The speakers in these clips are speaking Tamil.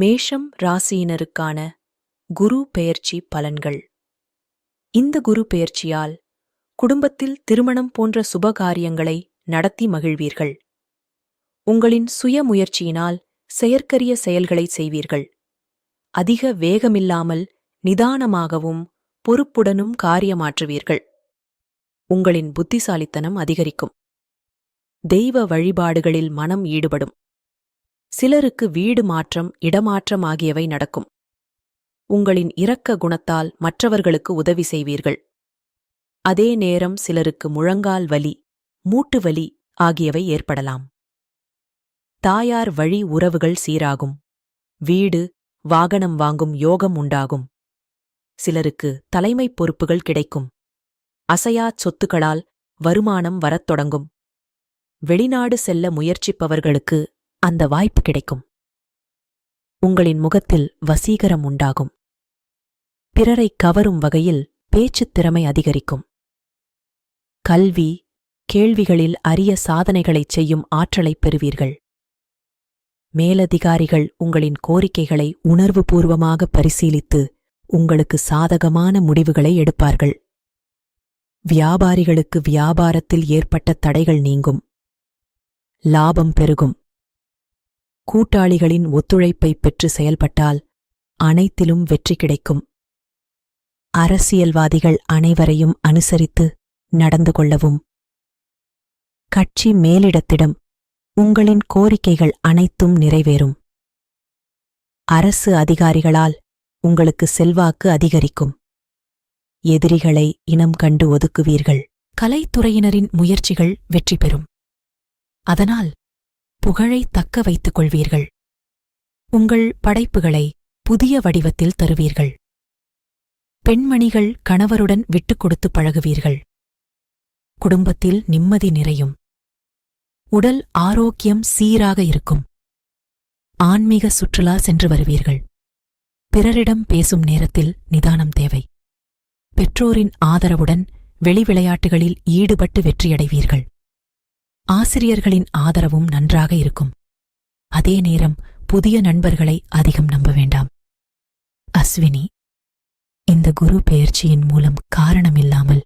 மேஷம் ராசியினருக்கான குரு பெயர்ச்சி பலன்கள். இந்த குரு பெயர்ச்சியால் குடும்பத்தில் திருமணம் போன்ற சுபகாரியங்களை நடத்தி மகிழ்வீர்கள். உங்களின் சுய முயற்சியினால் செயற்கரிய செயல்களை செய்வீர்கள். அதிக வேகமில்லாமல் நிதானமாகவும் பொறுப்புடனும் காரியமாற்றுவீர்கள். உங்களின் புத்திசாலித்தனம் அதிகரிக்கும். தெய்வ வழிபாடுகளில் மனம் ஈடுபடும். சிலருக்கு வீடு மாற்றம் இடமாற்றம் ஆகியவை நடக்கும். உங்களின் இரக்க குணத்தால் மற்றவர்களுக்கு உதவி செய்வீர்கள். அதே நேரம் சிலருக்கு முழங்கால் வலி மூட்டு வலி ஆகியவை ஏற்படலாம். தாயார் வழி உறவுகள் சீராகும். வீடு வாகனம் வாங்கும் யோகம் உண்டாகும். சிலருக்கு தலைமைப் பொறுப்புகள் கிடைக்கும். அசையாச் சொத்துக்களால் வருமானம் வரத் தொடங்கும். வெளிநாடு செல்ல முயற்சிப்பவர்களுக்கு அந்த வாய்ப்பு கிடைக்கும். உங்களின் முகத்தில் வசீகரம் உண்டாகும். பிறரைக் கவரும் வகையில் பேச்சுத் திறமை அதிகரிக்கும். கல்வி கேள்விகளில் அரிய சாதனைகளைச் செய்யும் ஆற்றலைப் பெறுவீர்கள். மேலதிகாரிகள் உங்களின் கோரிக்கைகளை உணர்வுபூர்வமாக பரிசீலித்து உங்களுக்கு சாதகமான முடிவுகளை எடுப்பார்கள். வியாபாரிகளுக்கு வியாபாரத்தில் ஏற்பட்ட தடைகள் நீங்கும். லாபம் பெருகும். கூட்டாளிகளின் ஒத்துழைப்பை பெற்று செயல்பட்டால் அனைத்திலும் வெற்றி கிடைக்கும். அரசியல்வாதிகள் அனைவரையும் அனுசரித்து நடந்து கொள்ளவும். கட்சி மேலிடத்திடம் உங்களின் கோரிக்கைகள் அனைத்தும் நிறைவேறும். அரசு அதிகாரிகளால் உங்களுக்கு செல்வாக்கு அதிகரிக்கும். எதிரிகளை இனம் கண்டு ஒதுக்குவீர்கள். கலைத்துறையினரின் முயற்சிகள் வெற்றி பெறும். அதனால் புகழை தக்க வைத்துக் கொள்வீர்கள். உங்கள் படைப்புகளை புதிய வடிவத்தில் தருவீர்கள். பெண்மணிகள் கணவருடன் விட்டுக் கொடுத்து பழகுவீர்கள். குடும்பத்தில் நிம்மதி நிறையும். உடல் ஆரோக்கியம் சீராக இருக்கும். ஆன்மீக சுற்றுலா சென்று வருவீர்கள். பிறரிடம் பேசும் நேரத்தில் நிதானம் தேவை. பெற்றோரின் ஆதரவுடன் வெளி விளையாட்டுகளில் ஈடுபட்டு வெற்றியடைவீர்கள். ஆசிரியர்களின் ஆதரவும் நன்றாக இருக்கும். அதே நேரம் புதிய நண்பர்களை அதிகம் நம்ப வேண்டாம். அஸ்வினி இந்த குரு பெயர்ச்சியின் மூலம் காரணமில்லாமல்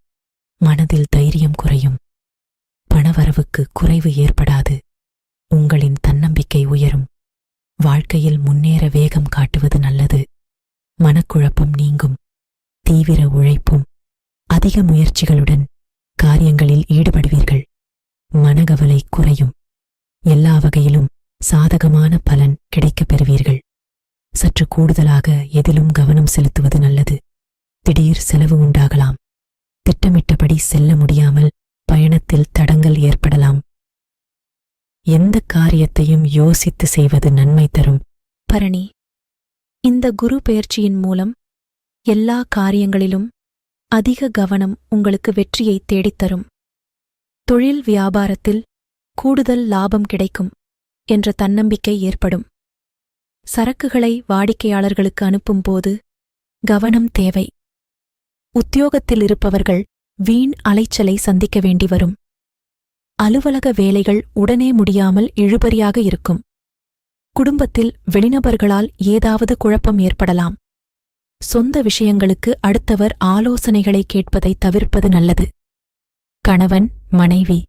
மனதில் தைரியம் குறையும். பணவரவுக்கு குறைவு ஏற்படாது. உங்களின் தன்னம்பிக்கை உயரும். வாழ்க்கையில் முன்னேற வேகம் காட்டுவது நல்லது. மனக்குழப்பம் நீங்கும். தீவிர உழைப்பும் அதிக முயற்சிகளுடன் காரியங்களில் ஈடுபடுவீர்கள். மனகவலை குறையும். எல்லா வகையிலும் சாதகமான பலன் கிடைக்கப் பெறுவீர்கள். சற்று கூடுதலாக எதிலும் கவனம் செலுத்துவது நல்லது. திடீர் செலவு உண்டாகலாம். திட்டமிட்டபடி செல்ல முடியாமல் பயணத்தில் தடங்கல் ஏற்படலாம். எந்த காரியத்தையும் யோசித்து செய்வது நன்மை தரும். பரணி இந்த குரு பெயர்ச்சியின் மூலம் எல்லா காரியங்களிலும் அதிக கவனம் உங்களுக்கு வெற்றியை தேடித்தரும் தொழில் வியாபாரத்தில் கூடுதல் லாபம் கிடைக்கும் என்ற தன்னம்பிக்கை ஏற்படும். சரக்குகளை வாடிக்கையாளர்களுக்கு அனுப்பும்போது கவனம் தேவை. உத்தியோகத்தில் இருப்பவர்கள் வீண் அலைச்சலை சந்திக்க வேண்டி வரும். அலுவலக வேலைகள் உடனே முடியாமல் இழுபறியாக இருக்கும். குடும்பத்தில் வெளிநபர்களால் ஏதாவது குழப்பம் ஏற்படலாம். சொந்த விஷயங்களுக்கு அடுத்தவர் ஆலோசனைகளை கேட்பதை தவிர்ப்பது நல்லது. கணவன் மனைவி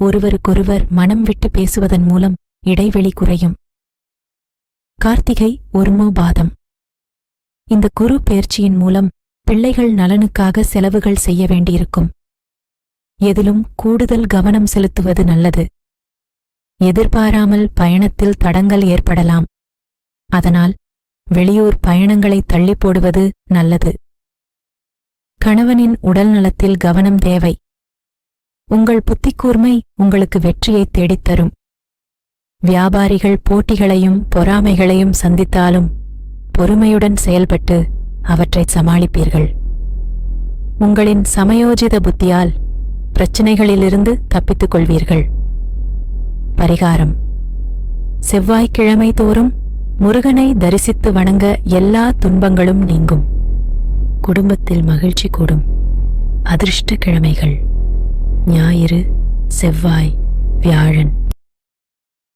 ஒருவருக்கொருவர் மனம் விட்டு பேசுவதன் மூலம் இடைவெளி குறையும். கார்த்திகை ஒருமோபாதம் இந்த குரு பெயர்ச்சியின் மூலம் பிள்ளைகள் நலனுக்காக செலவுகள் செய்ய வேண்டியிருக்கும். எதிலும் கூடுதல் கவனம் செலுத்துவது நல்லது. எதிர்பாராமல் பயணத்தில் தடங்கல் ஏற்படலாம். அதனால் வெளியூர் பயணங்களை தள்ளி போடுவது நல்லது. கணவனின் உடல் நலத்தில் கவனம் தேவை. உங்கள் புத்திக்கூர்மை உங்களுக்கு வெற்றியை தேடித்தரும். வியாபாரிகள் போட்டிகளையும் பொறாமைகளையும் சந்தித்தாலும் பொறுமையுடன் செயல்பட்டு அவற்றை சமாளிப்பீர்கள். உங்களின் சமயோஜித புத்தியால் பிரச்சினைகளிலிருந்து தப்பித்துக் கொள்வீர்கள். பரிகாரம். செவ்வாய்க்கிழமை தோறும் முருகனை தரிசித்து வணங்க எல்லா துன்பங்களும் நீங்கும். குடும்பத்தில் மகிழ்ச்சி கூடும். அதிர்ஷ்ட கிழமைகள். ஞாயிறு செவ்வாய் வியாழன்.